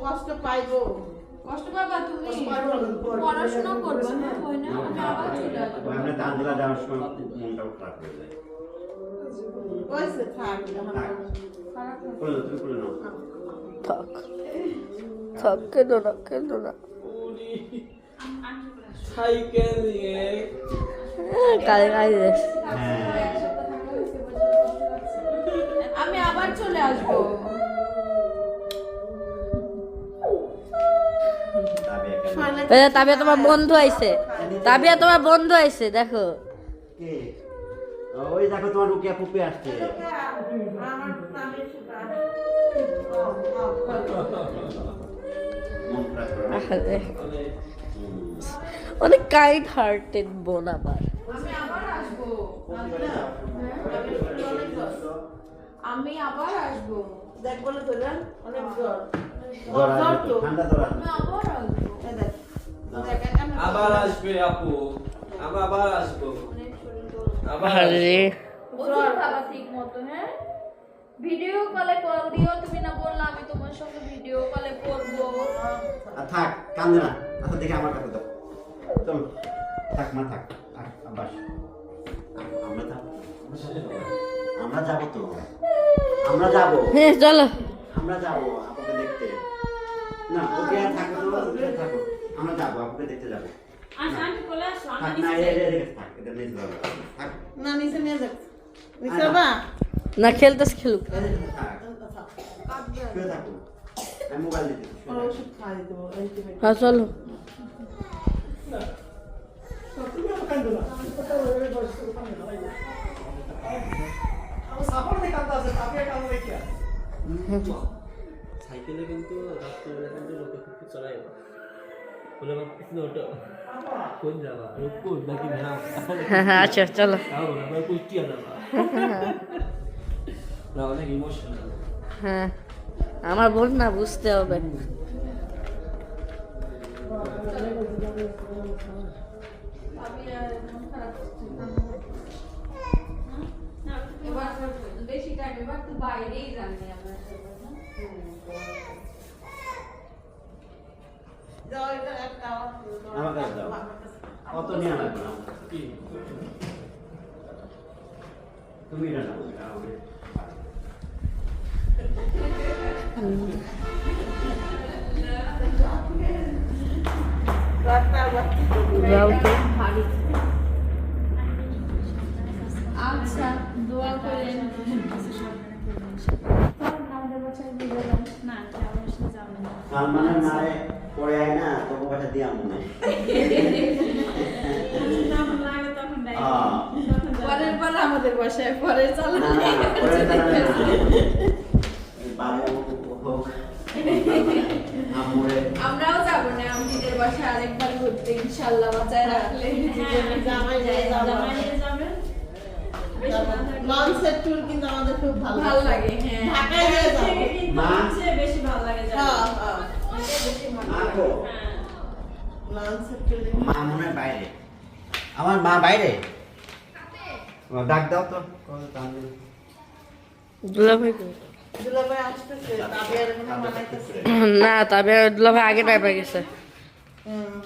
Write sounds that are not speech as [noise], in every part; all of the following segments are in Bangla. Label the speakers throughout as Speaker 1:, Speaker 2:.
Speaker 1: কষ্ট
Speaker 2: পাইবো
Speaker 3: কষ্ট পাবা তুমি পড়াশোনা করবে না
Speaker 1: আমরা যাওয়ার সময় মনটাও খারাপ হয়ে যায়
Speaker 2: থাক
Speaker 1: থাক।
Speaker 4: থাক না না
Speaker 5: সাইকেল নিয়ে
Speaker 4: কালে কালে
Speaker 1: হ্যাঁ।
Speaker 3: আবার চলে আসব।
Speaker 4: তাবিয়া তোমার বন্ধু আইছে। তাবিয়া তোমার বন্ধু আইছে দেখো।
Speaker 1: ওই দেখো তোমার রুকিয়া পুপে আসছে। মন।
Speaker 4: অনেক কাইন্ড হার্টেড বোন আমার।
Speaker 3: আমি আবার আসব।
Speaker 1: যাও।
Speaker 3: আমি আবার আসব।
Speaker 2: দেখ বলে তোলেন অনেক জ্বর।
Speaker 1: জ্বর
Speaker 2: জ্বর তো।
Speaker 1: ঠান্ডা জ্বর
Speaker 3: আমি আবার আসব।
Speaker 2: এই দেখ। দেখ
Speaker 5: আবার আসবে আপু। আমি আবার আসব। আবার
Speaker 3: ঠিক মতো হ্যাঁ? ভিডিও কলে কল দিও তুমি না বললা আমি তোমার সঙ্গে ভিডিও কলে করব।
Speaker 1: থাক কান্দে না। আচ্ছা দেখে আমার কাছে দাও। চলো থাক মা থাক। আমরা যাব আমরা যাব তো। আমরা যাব।
Speaker 4: হ্যাঁ চলো।
Speaker 1: আমরা যাব আপুকে দেখতে। না ওকে আর থাকো তো ওকে থাকো। আমরা যাব আপুকে দেখতে যাব। থাক না
Speaker 4: খেলতেস খেলুক।
Speaker 1: এই যে থাক শুয়ে
Speaker 5: সাইকেলে কিন্তু রাত্রিবেলা কিন্তু লোকে খুব চড়াই বলে আমার পিছনে ওটো কোন যাবা? রূপপুর নাকি ভেড়া
Speaker 4: হ্যাঁ হ্যাঁ আচ্ছা চলো।
Speaker 5: আমার কুষ্টিয়া যাবা। না অনেক ইমোশনাল
Speaker 4: হ্যাঁ আমার বোন না বুঝতে হবে।
Speaker 3: আমি আর মন খারাপ করছি না। এবার বেশি টাইম এবার তো বাইরেই জানি আমরা সবাই, না?
Speaker 2: যাও এটা একটা
Speaker 1: আমার কাছে দাও কত নিয়ে লাগবে না
Speaker 5: কি
Speaker 1: তুমি এটা নাও এটা আমাকে
Speaker 2: রাস্তার বাচ্চা
Speaker 4: যাও তো
Speaker 3: আচ্ছা দোয়া করেন।
Speaker 1: সালমানের মারে পড়ে আয় না তোকে পয়সা দিয়া মনে।
Speaker 3: পরের বার আমাদের বাসায় পরে চালা আমরাও যাব না আমদিদের বাসায় আরেকবার ঘুরতে ইনশাল্লাহ বাঁচায় রাখলে।
Speaker 2: জামাই যায় জামাই লঞ্চের ট্যুর কিন্তু আমাদের খুব ভালো
Speaker 3: ভালো লাগে হ্যাঁ।
Speaker 2: ঢাকায় নিয়ে যাব।
Speaker 1: মা?
Speaker 2: হ্যাঁ হ্যাঁ।
Speaker 1: মা গো
Speaker 2: লঞ্চের ট্যুর
Speaker 1: মা মনে বাইরে। আমার মা বাইরে? ডাক দাও তো। কল তাহলে
Speaker 4: দুলাভাই
Speaker 2: দুলাভাই আসতেছে তাবিয়ার মনে মানাইতেছে।
Speaker 4: না তবে দুলাভাই আগে টাইপে গেছে।
Speaker 2: হুম।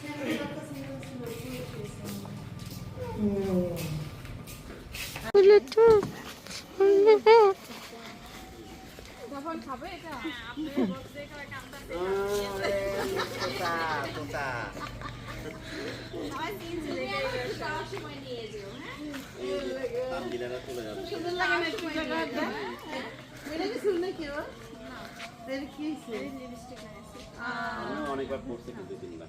Speaker 2: সুন্দর লাগে না একটু জায়গাটা এটা কি শুনে কি ও এর কি হইছে? আহ,
Speaker 1: অনেকবার পড়ছে কিন্তু তিনবার।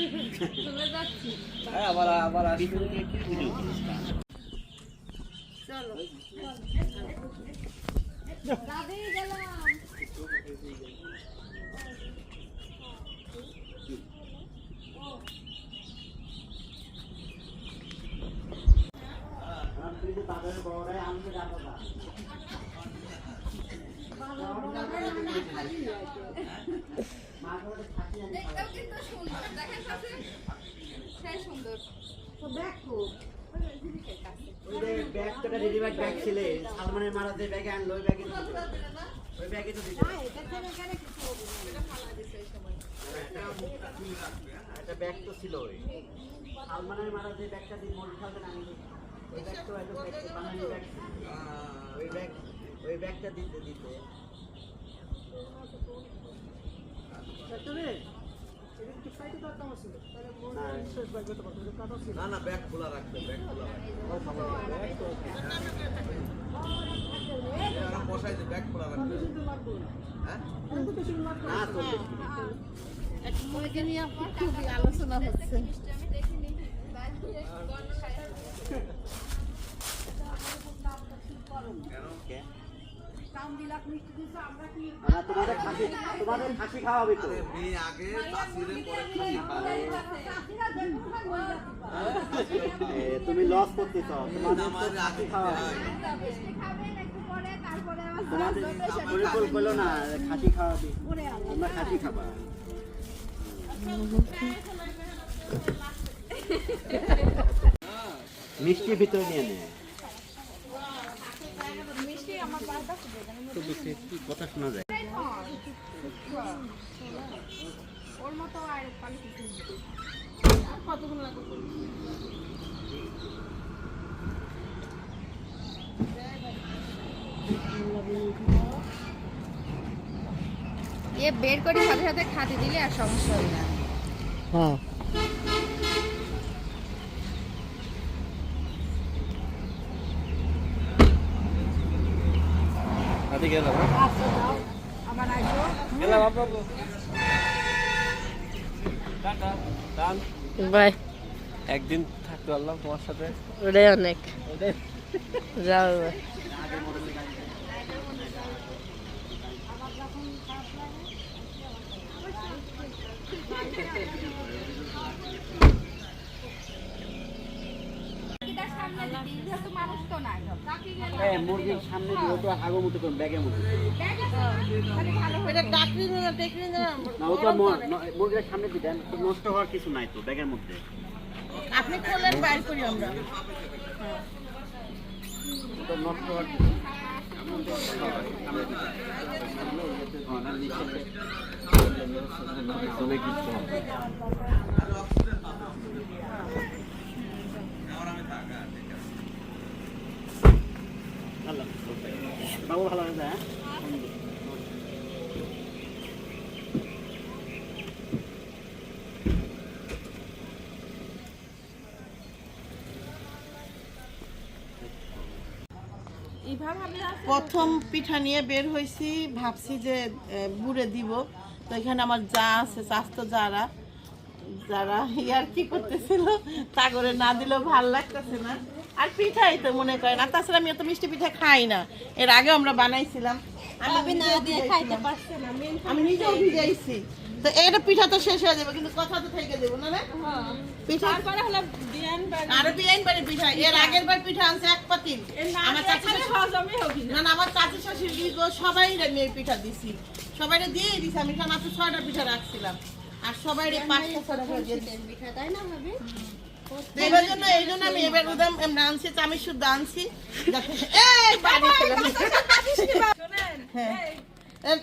Speaker 1: তাদের
Speaker 5: আবার আবার
Speaker 1: তাদের বড়রাই আমি যাব না মা ঘরে থাকি আমি ওই যে ব্যাগ তো রেডিমেড ব্যাগ ছিলে। সালমানের মারা যে ব্যাগে আনলো ওই ব্যাগে ওই ব্যাগে তো দিতে একটা ব্যাগ তো ছিল ওই। সালমানের মারা যে ব্যাগটা দিয়ে মোল খাবেন আমি ওই ব্যাগ তো ব্যাগ ব্যাগ ওই ব্যাগ ওই ব্যাগটা দিতে দিতে।
Speaker 6: না না ব্যাগ খোলা রাখবে ব্যাগ খোলা রাখবে বসাই দে ব্যাগ খোলা রাখবে হ্যাঁ?
Speaker 1: না তো
Speaker 2: নিয়ে খুবই আলোচনা হচ্ছে
Speaker 1: না, তোমাদের খাসি তোমাদের খাসি তো?
Speaker 6: আগে খাসি
Speaker 1: এ, তুমি লস করতেছ তোমাদের তো
Speaker 6: আমাদের
Speaker 1: খাসি
Speaker 6: আগে
Speaker 1: তোমাদের পরিকল করল না খাসি খাওয়াবি তোমরা খাসি খাবা। মিষ্টি ভিতরে নিয়ে নে তো বুঝছি, একটু কথা শোনা যায়
Speaker 7: এ বের করে সাথে সাথে খাতে দিলে আর সমস্যা হবে না।
Speaker 4: হ্যাঁ।
Speaker 5: গেলাম। গেলাম আপনার
Speaker 4: বাই।
Speaker 5: একদিন থাকতে পারলাম তোমার সাথে।
Speaker 4: ওটাই অনেক। যাও এবার।
Speaker 7: মানুষ তো নাই
Speaker 1: হ্যাঁ মুরগির সামনে দিয়ে তো আগো মতো করুন ব্যাগের মধ্যে
Speaker 2: এটা ডাকরি না টেকরি না
Speaker 1: না ম- ন- মুরগির সামনে দিবেন তো নষ্ট হওয়ার কিছু নাই তো ব্যাগের মধ্যে
Speaker 2: আপনি খোলেন বাইর করি আমরা
Speaker 1: ওটা নষ্ট হওয়ার কিছু নাই। সামনে দিবেন। সামনে ওই যে ঘনার নিচে চলে কিছু হবে। আল্লাহ, বাবু ভালো হ্যাঁ
Speaker 2: প্রথম পিঠা নিয়ে বের হয়েছি, ভাবছি যে বুড়ে দিব। তো এখানে আমার যা আছে, স্বাস্থ্য যারা যারা ইয়ার কি করতেছিল, তা করে না দিলেও ভালো লাগতেছে না। আর পিঠাই তো মনে করেন। আর তাছাড়া আমি এত মিষ্টি পিঠা খাই না। এর আগে আমরা বানাইছিলাম। আমি না দিয়ে খাইতে পারছি না আমি নিজেও ভিজাইছি। তো এটা পিঠা তো শেষ হয়ে যাবে কিন্তু কথা তো থেকে দেবো না রে পিঠা আরও বিয়াইন বাড়ি পিঠা। এর আগের বার পিঠা আনছে এক পাতিল। আমার চাচি না। না আমার চাচি শাশুড়ি সবাই আমি এই পিঠা দিছি। সবাই দিয়ে দিছি আমি মাত্র ছয়টা পিঠা রাখছিলাম। আর সবাই পাঁচটা ছটা করে দিয়ে দিছি। তো এবার জন্য এই জন্য আমি এবার আনছি। আমি শুদ্ধ আনছি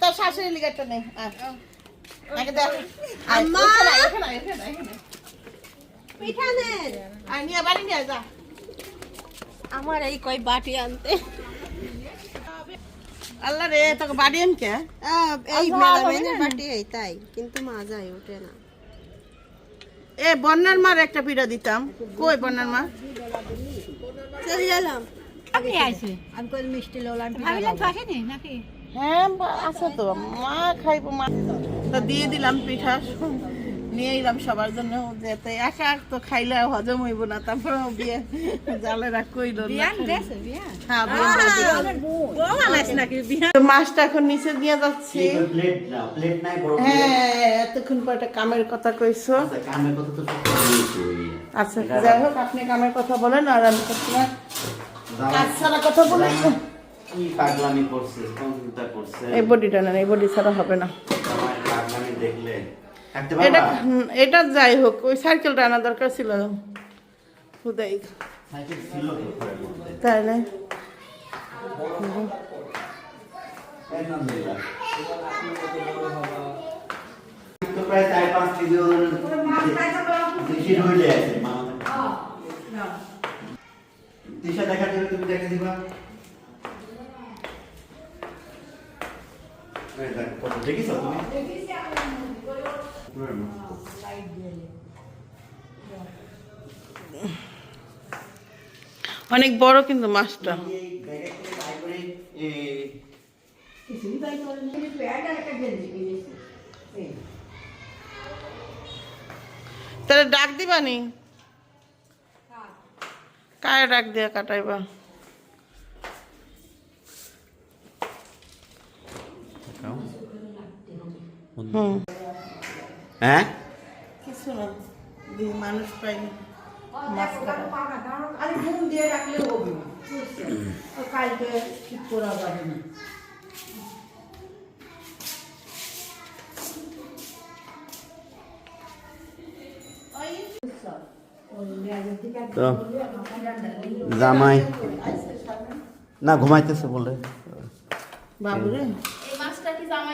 Speaker 2: তোর শাশুড়ি লিগারটা নেই আগে দেখ।
Speaker 4: আমার এই কয় বাটি আনতে।
Speaker 2: আল্লাহ রে তোকে বাড়ি এম কে
Speaker 8: এই মেলামেনের বাটি এই তাই। কিন্তু মাজাই ওঠে না।
Speaker 2: এ বন্যার মার একটা পিঠা দিতাম। কই বন্যার মা
Speaker 8: চলে গেলাম।
Speaker 2: আমি আয় আমি কই মিষ্টি হ্যাঁ বা- আছে তো। মা খাইবো মা। তো দিয়ে দিলাম পিঠা। নিয়ে এলাম সবার জন্য যেতে একা এক তো খাইলে হজম হইব না তারপর বিয়ে জালেরা কইল না হ্যাঁ মাছটা এখন নিচে নিয়ে যাচ্ছি।
Speaker 1: প্লেট না প্লেট নাই বড় প্লেট
Speaker 2: হ্যাঁ এতক্ষণ পর একটা কামের কথা কইছো।
Speaker 1: আচ্ছা
Speaker 2: আচ্ছা যাই হোক আপনি কামের কথা বলেন আর আমি সবসময় কাজ ছাড়া কথা বলেন।
Speaker 1: কি পাগলামি করছে কোনটা করছে?
Speaker 2: এই বডিটা না এই বডি ছাড়া হবে না।
Speaker 1: দেখলে
Speaker 2: এটা এটা যাই হোক ওই সাইকেলটা আনা দরকার ছিল খুদাই তাহলে
Speaker 1: প্রায় চার পাঁচ কেজি আছে দিবে তুমি দেখে দিবা। তুমি
Speaker 2: অনেক বড় কিন্তু মাছটা।
Speaker 1: এই ব্যাগে করে বাই করে
Speaker 2: তাহলে ডাক দিবানি কারে ডাক দিয়া কাটাইবা? হুম।
Speaker 1: হ্যাঁ?
Speaker 2: কিছু না মানুষ পাইনি
Speaker 9: কালকে ঠিক করা যাবে না।
Speaker 1: তো জামাই। না ঘুমাইতেছে বলে।
Speaker 2: বাবুরে
Speaker 3: এই মাছটা কি জামাই নিয়ে আসে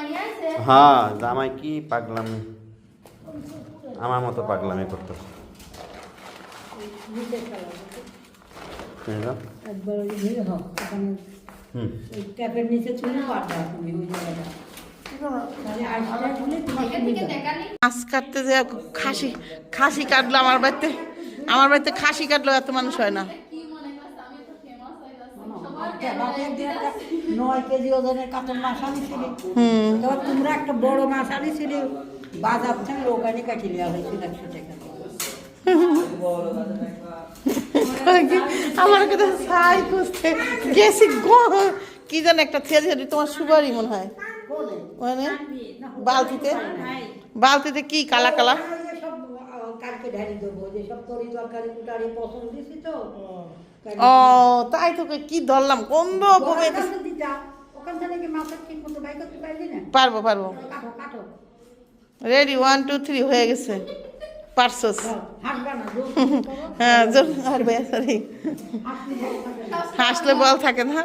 Speaker 1: হ্যাঁ জামাই কি পাগলামি? আমার মতো পাগলামি
Speaker 3: দেখালি?
Speaker 2: মাছ কাটতে যে খাসি খাসি কাটলো আমার বাড়িতে আমার বাড়িতে খাসি কাটলো এত মানুষ হয় না
Speaker 3: কি মনে করছে আমি তো ফেমাস হয়ে যাচ্ছি
Speaker 9: নয় কেজি ওজনের কাতল মাছ আনিছিলি।
Speaker 2: হুম।
Speaker 9: এবার তোমরা একটা বড় মাছ আনিছিলি বাজার থেকে ওখানে কাটি নেওয়া হয়েছিল একশো টাকা। [laughs]
Speaker 2: আমার কাছে ছাই খুঁজতে গেছি গ- কি যেন একটা ছেড়ে তোমার সুপারি মনে হয়। মানে? বালতিতে? বালতিতে কি কালা কালা?
Speaker 9: কালকে ঢালি দেবো যে সব তরি তরকারি কুটারি পছন্দ দিছি তো।
Speaker 2: ও তাই তোকে কি ধরলাম?
Speaker 9: পারলি না?
Speaker 2: পারব পারব। রেডি ওয়ান টু থ্রি হয়ে গেছে। পারছোস
Speaker 9: হাসবা
Speaker 2: হ্যাঁ জোর সরি
Speaker 9: হাসলি বল থাকে। না।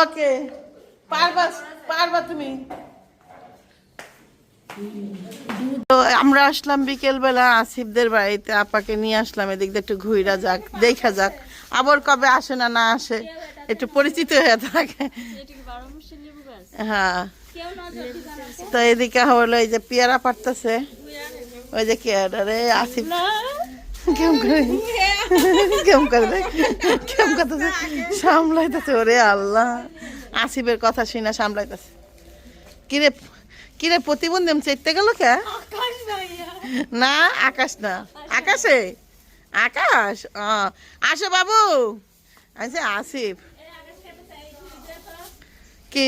Speaker 2: ওকে পারবা পারবা তুমি। আমরা আসলাম বিকেলবেলা আসিফদের বাড়িতে, আপাকে নিয়ে আসলাম, এদিক দিয়ে একটু ঘুরা যাক, দেখা যাক, আবার কবে আসে না না আসে, একটু পরিচিত হয়ে থাকে। হ্যাঁ। তো এদিকে হলো এই যে পেয়ারা পারতেছে ওই যে কেয়ারা রে, আসিফ। কেমন করে? কেমন করে কেমন করতেছে? সামলাইতেছে, ওরে আল্লাহ। আসিফের কথা শুনে সামলাইতেছে। কিরে কিরে প্রতিবন্ধী চেতে গেল কে? না আকাশ না। আকাশে? আকাশ? আসো বাবু। আচ্ছা আসিফ। কি?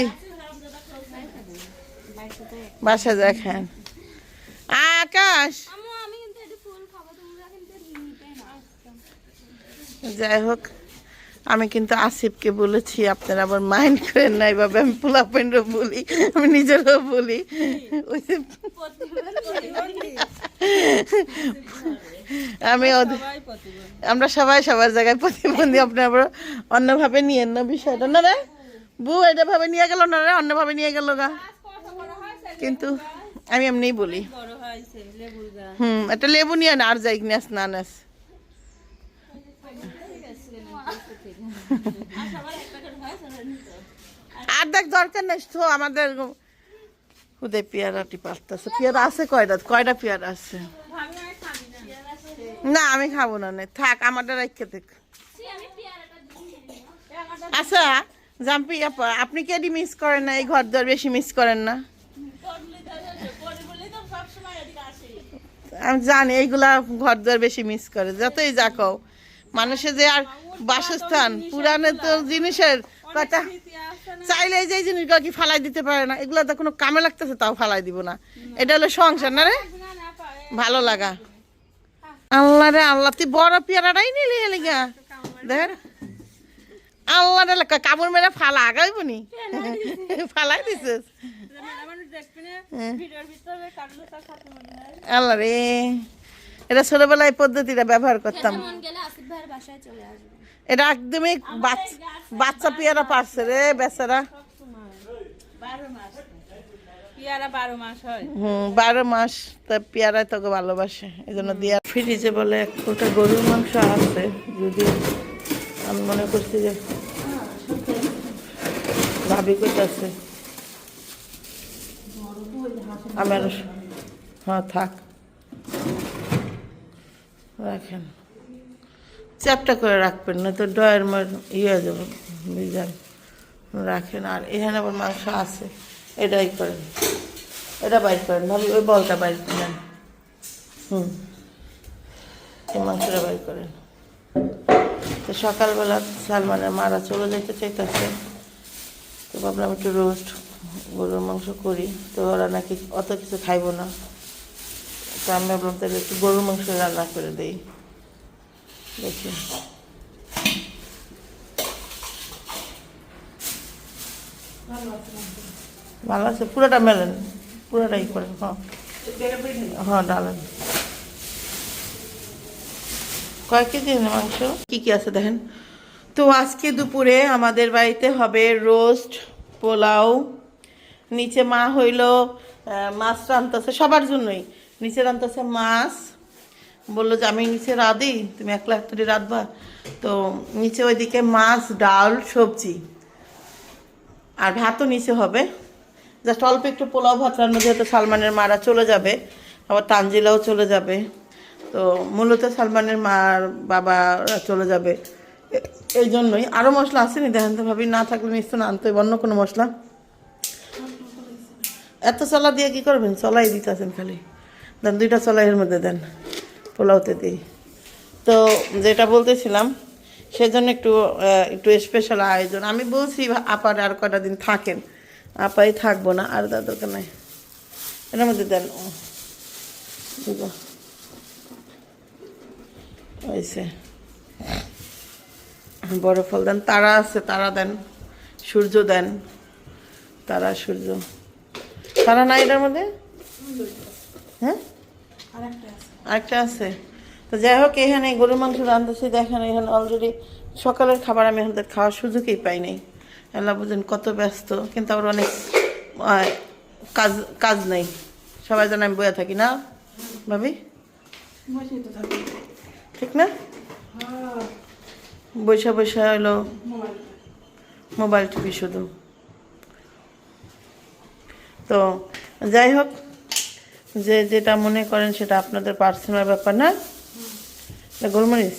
Speaker 2: বাসা দেখেন। আকাশ? যাই হোক। আমি কিন্তু আসিফকে বলেছি আপনারা আবার মাইন্ড করেন না এইভাবে আমি পোলা পেন্ডও বলি আমি নিজেরও বলি। ওই যে আমি আমরা সবাই সবার জায়গায় প্রতিবন্ধী আপনি আবার অন্যভাবে নিয়েন না বিষয়টা। না রে বউ এটা ভাবে নিয়ে গেল না রে অন্যভাবে নিয়ে গেল গা। কিন্তু আমি এমনিই বলি। হুম একটা লেবু নিয়ে আর যাই নেস না নেস। আর দেখ, দরকার নেই তো আমাদের হুদে পেয়ারাটি পারতেছে পেয়ারা আছে কয়টা? কয়টা পেয়ারা আছে? না, আমি খাব না। থাক আমাদের রেখে দেখ। আচ্ছা জাম্পি, আপা, আপনি কেডি মিস করেন না? এই ঘর দর বেশি মিস করেন না? আমি জানি, এইগুলা ঘর দর বেশি মিস করে। যতই যা কও মানুষের যে আর বাসস্থান পুরানো তো জিনিসের কথা। চাইলে যে জিনিসগুলো কি ফালাই দিতে পারে না এগুলো তো কোনো কামে লাগতেছে, তাও ফালাই দিব না। এটা হলো সংসার, না রে? ভালো লাগা। আল্লাহ রে, আল্লাহ, তুই বড় পেয়ারাটাই নিলি এলিগা দেখ। আল্লাহ রে কামড় মেরে ফালা, আগাইব নি? ফালাই দিছিস? আল্লাহ রে, এটা ছোটবেলায় পদ্ধতিটা ব্যবহার করতাম। এটা একদমই বাচ- বাচ্চা পেয়ারা পারছে রে বেচারা।
Speaker 9: পেয়ারা বারো মাস
Speaker 2: হুম বারো মাস তা পেয়ারায় তোকে ভালোবাসে এই জন্য দিয়া ফ্রিজে বলে এক ফোটা গরুর মাংস আছে যদি আমি মনে করছি যে ভাবি করতেছে আমি আর হ্যাঁ থাক। রাখেন। চ্যাপটা করে রাখবেন না তো ডয়ের ইয়ে যাবে বিজান রাখেন, আর এখানে আবার মাংস আছে, এটাই করেন। এটা বাইর করেন ভাবি ওই বলটা বাইর করেন হুম। এই মাংসটা বাইর করেন। তো সকালবেলা সালমানের মারা চলে যেতে চাইতেছে, তো ভাবলাম একটু রোস্ট, গরুর মাংস করি, তো ওরা নাকি অত কিছু খাইবো না। তো আমি ভাবলাম তাহলে একটু গরুর মাংস রান্না করে দিই। দেখি। ভালো আছে পুরোটা মেলেন পুরোটাই করেন হ্যাঁ। হ্যাঁ ডালেন। কয় কেজি মাংস? কি কি আছে দেখেন? তো আজকে দুপুরে আমাদের বাড়িতে হবে রোস্ট পোলাও নিচে মা হইল মাছ রান্তাছে সবার জন্যই। নিচে রান্তাছে মাছ বলল যে, আমি নিচে রাঁধি, তুমি একলা একটারি রাঁধবা? তো নিচে ওইদিকে মাছ, ডাল, সবজি। আর ভাতও নিচে হবে। জাস্ট অল্প একটু পোলাও ভাত রান্না, যেহেতু সালমানের মারা চলে যাবে, আবার তানজিলাও চলে যাবে। তো মূলত সালমানের মার বাবা চলে যাবে। এই জন্যই আরও মশলা আসেনি দেখেন তো ভাবি, না থাকলে নিশ্চয় না আনতে অন্য কোনো মশলা? এত চলা দিয়ে কি করবেন? চলাই দিতেছেন খালি। দেন দুইটা চলাই এর মধ্যে দেন। পোলাওতে দিই। তো যেটা বলতেছিলাম, সেজন্য একটু একটু স্পেশাল আয়োজন। আমি বলছি আপার আর কটা দিন থাকেন? আপাই থাকব না, আর দাদা নাই। এটার মধ্যে দেন। হয়েছে। বড় ফল দেন। তারা আছে, তারা দেন। সূর্য দেন। তারা, সূর্য। তারা নাই এটার মধ্যে? হ্যাঁ? আরেকটা আছে। তো যাই হোক, এখানে গরুর মাংস রান্ধতেছি দেখেন এখানে অলরেডি সকালের খাবার আমি আমাদের খাওয়ার সুযোগই পাই নাই। আল্লাহ বুঝেন কত ব্যস্ত, কিন্তু আমার অনেক কাজ কাজ নেই। সবাই যেন আমি বয়ে থাকি, না? ভাবি? ঠিক না? বৈশা বৈশা হলো মোবাইল টিভি শুধু। তো যাই হোক যে যেটা মনে করেন সেটা আপনাদের পার্সোনাল ব্যাপার না? গোলমরিচ।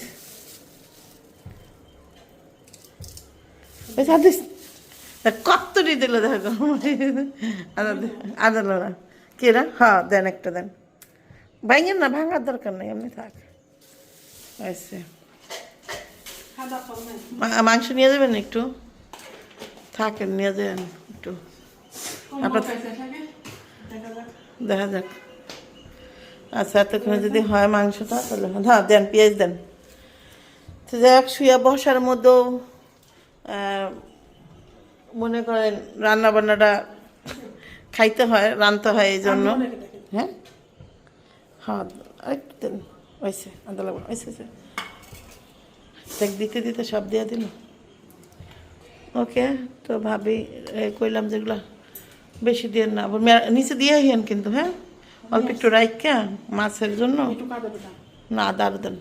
Speaker 2: সাদিস কত্তরি দিল দেখো গোলমরিচ? আদা দে- আদা লো না কিরা হ্যাঁ দেন একটা দেন। ভাঙেন না ভাঙার দরকার নেই এমনি থাক। আচ্ছা মাংস নিয়ে যাবেন একটু? থাকেন নিয়ে যাবেন একটু। আপনার দেখা যাক। আচ্ছা এতক্ষণে যদি হয় মাংসটা তাহলে হ্যাঁ দেন পেঁয়াজ দেন। তো যাই হোক শুয়ে বসার মধ্যেও মনে করেন রান্না বান্নাটা খাইতে হয় রানতে হয় এই জন্য। হ্যাঁ? হ্যাঁ আরেকটু দেন। ওইসে আদা লাগবে ওইসে। দেখ দিতে দিতে সব দিয়ে দিল। ওকে তো ভাবি কইলাম যেগুলা বেশি দিয়ে না আবার নিচে দিয়ে হেন কিন্তু হ্যাঁ? অল্প একটু রাইকা মাছের জন্য? না আরও দেন